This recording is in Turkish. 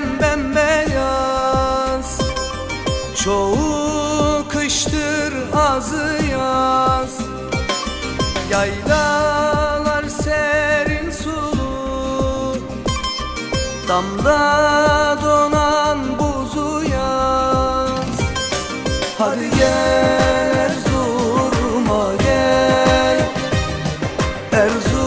ben bembeyaz Çoğu kıştır azı yaz. Yaylalar serin sulu. Damla donan buzu yaz. Hadi gel Erzurum'a gel. Erzurum